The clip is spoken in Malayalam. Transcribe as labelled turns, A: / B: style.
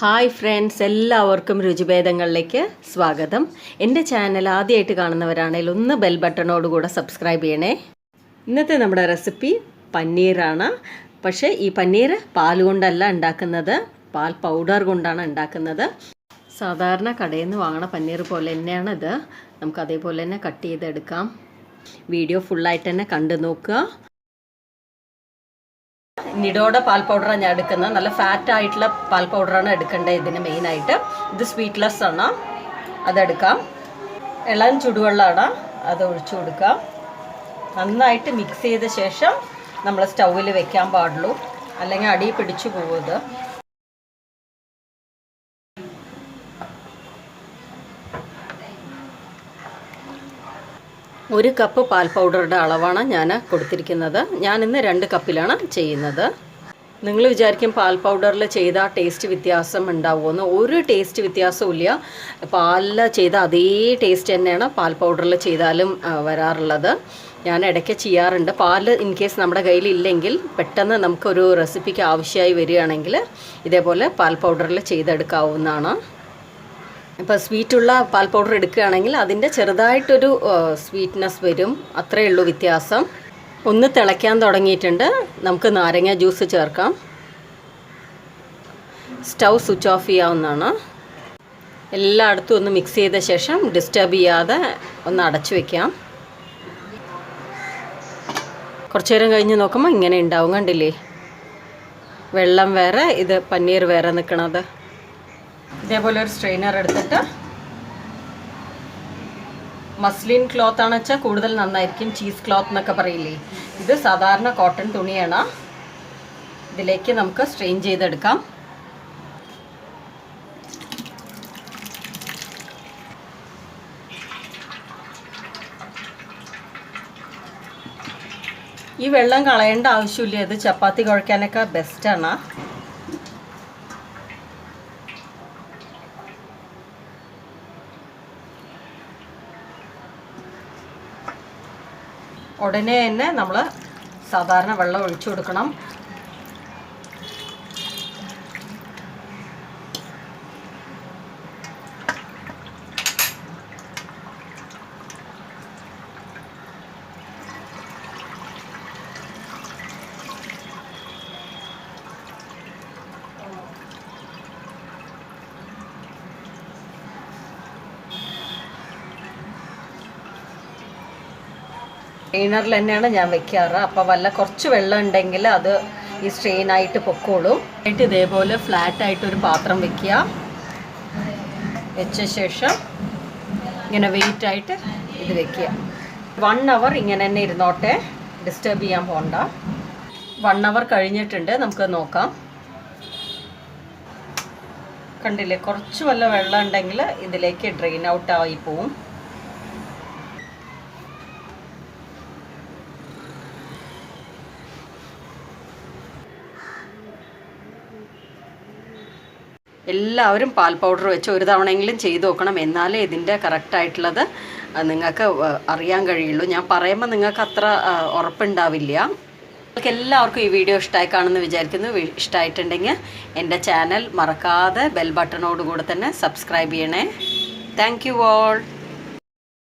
A: ഹായ് ഫ്രണ്ട്സ് എല്ലാവർക്കും രുചിഭേദങ്ങളിലേക്ക് സ്വാഗതം. എന്റെ ചാനൽ ആദ്യമായിട്ട് കാണുന്നവരാണെങ്കിൽ ഒന്ന് ബെൽ ബട്ടണോട് കൂടെ സബ്സ്ക്രൈബ് ചെയ്യണേ. ഇന്നത്തെ നമ്മുടെ റെസിപ്പി പനീറാണ് പക്ഷേ ഈ പനീർ പാൽ കൊണ്ടല്ല ഉണ്ടാക്കുന്നത്. പാൽ പൗഡർ കൊണ്ടാണ് ഉണ്ടാക്കുന്നത്. സാധാരണ കടയിൽ നിന്ന് വാങ്ങണ പനീർ പോലെ തന്നെയാണ് ഇത്. നമുക്ക് അതേപോലെ തന്നെ കട്ട് ചെയ്തെടുക്കാം. വീഡിയോ ഫുള്ളായിട്ട് തന്നെ കണ്ടു നോക്കുക. നിഡോയുടെ പാൽ പൗഡറാണ് ഞാൻ എടുക്കുന്നത്. നല്ല ഫാറ്റ് ആയിട്ടുള്ള പാൽ പൗഡറാണ് എടുക്കേണ്ടത് ഇതിന് മെയിനായിട്ട് ഇത് സ്വീറ്റ്ലെസ് ആണ്. അതെടുക്കാം. ഇളം ചുടുവെള്ളമാണ് അത് ഒഴിച്ചു കൊടുക്കാം നന്നായിട്ട് മിക്സ് ചെയ്ത ശേഷം നമ്മൾ സ്റ്റൗവിൽ വെക്കാൻ പാടുള്ളൂ. അല്ലെങ്കിൽ അടി പിടിച്ചു പോകും ഒരു കപ്പ് പാൽ പൗഡറുടെ അളവാണ് ഞാൻ കൊടുത്തിരിക്കുന്നത്. ഞാൻ ഇന്ന് രണ്ട് കപ്പിലാണ് ചെയ്യുന്നത്. നിങ്ങൾ വിചാരിക്കും പാൽ പൗഡറിൽ ചെയ്ത ടേസ്റ്റ് വ്യത്യാസം ഉണ്ടാവുമെന്ന്. ഒരു ടേസ്റ്റ് വ്യത്യാസവും ഇല്ല പാലിൽ ചെയ്ത അതേ ടേസ്റ്റ് തന്നെയാണ് പാൽ പൗഡറിൽ ചെയ്താലും വരാറുള്ളത്. ഞാൻ ഇടയ്ക്ക് ചെയ്യാറുണ്ട്. പാൽ ഇൻ കേസ് നമ്മുടെ കയ്യിൽ ഇല്ലെങ്കിൽ പെട്ടെന്ന് നമുക്കൊരു റെസിപ്പിക്ക് ആവശ്യമായി വരികയാണെങ്കിൽ ഇതേപോലെ പാൽ പൗഡറിൽ ചെയ്തെടുക്കാവുന്നതാണ്. ഇപ്പോൾ സ്വീറ്റുള്ള പാൽ പൗഡർ എടുക്കുകയാണെങ്കിൽ അതിന്റെ ചെറുതായിട്ടൊരു സ്വീറ്റ്നെസ് വരും. അത്രയേ ഉള്ളൂ വ്യത്യാസം. ഒന്ന് തിളയ്ക്കാൻ തുടങ്ങിയിട്ടുണ്ട്. നമുക്ക് നാരങ്ങ ജ്യൂസ് ചേർക്കാം. സ്റ്റൗ സ്വിച്ച് ഓഫ് ചെയ്യാവുന്നതാണ്. എല്ലായിടത്തും ഒന്ന് മിക്സ് ചെയ്ത ശേഷം ഡിസ്റ്റർബ് ചെയ്യാതെ ഒന്ന് അടച്ചു വയ്ക്കാം കുറച്ചു നേരം കഴിഞ്ഞ് നോക്കുമ്പോൾ ഇങ്ങനെ ഉണ്ടാവും കണ്ടില്ലേ? വെള്ളം വേറെ ഇത് പനീർ വേറെ നിൽക്കണത് ഇതേപോലെ ഒരു സ്ട്രെയിനർ എടുത്തിട്ട് മസ്ലിൻ ക്ലോത്ത് ആണ് വെച്ചാൽ കൂടുതൽ നന്നായിരിക്കും ചീസ് ക്ലോത്ത് എന്നൊക്കെ പറയില്ലേ? ഇത് സാധാരണ കോട്ടൺ തുണിയാണ്. ഇതിലേക്ക് നമുക്ക് സ്ട്രെയിൻ ചെയ്തെടുക്കാം. ഈ വെള്ളം കളയേണ്ട ആവശ്യമില്ല. ഇത് ചപ്പാത്തി കുഴക്കാനൊക്കെ ബെസ്റ്റാണ് ഉടനെ തന്നെ നമ്മൾ സാധാരണ വെള്ളം ഒഴിച്ചു കൊടുക്കണം. സ്ട്രെയിനറിൽ തന്നെയാണ് ഞാൻ വെക്കാറ്. അപ്പോൾ വല്ല കുറച്ച് വെള്ളം ഉണ്ടെങ്കിൽ അത് ഈ സ്ട്രെയിൻ ആയിട്ട് പൊക്കോളും. എന്നിട്ട് ഇതേപോലെ ഫ്ലാറ്റ് ആയിട്ട് ഒരു പാത്രം വെക്കുക. വെച്ച ശേഷം ഇങ്ങനെ വെയിറ്റ് ആയിട്ട് ഇത് വെക്കുക. വൺ അവർ ഇങ്ങനെ തന്നെ ഇരുന്നോട്ടെ. ഡിസ്റ്റർബ് ചെയ്യാൻ പോണ്ട. വൺ അവർ കഴിഞ്ഞിട്ടുണ്ട്. നമുക്ക് നോക്കാം. കണ്ടില്ലേ? കുറച്ച് വല്ല വെള്ളം ഉണ്ടെങ്കിൽ ഇതിലേക്ക് ഡ്രെയിൻ ഔട്ട് ആയി പോവും. എല്ലാവരും പാൽ പൗഡർ വെച്ച് ഒരു തവണയെങ്കിലും ചെയ്ത് നോക്കണം. എന്നാലേ ഇതിന്റെ കറക്റ്റായിട്ടുള്ളത് നിങ്ങൾക്ക് അറിയാൻ കഴിയുള്ളൂ. ഞാൻ പറയുമ്പോൾ നിങ്ങൾക്ക് അത്ര ഉറപ്പുണ്ടാവില്ല. നിങ്ങൾക്ക് എല്ലാവർക്കും ഈ വീഡിയോ ഇഷ്ടമായി കാണുമെന്ന് വിചാരിക്കുന്നു. ഇഷ്ടമായിട്ടുണ്ടെങ്കിൽ എന്റെ ചാനൽ മറക്കാതെ ബെൽ ബട്ടണോടുകൂടെ തന്നെ സബ്സ്ക്രൈബ് ചെയ്യണേ. Thank you all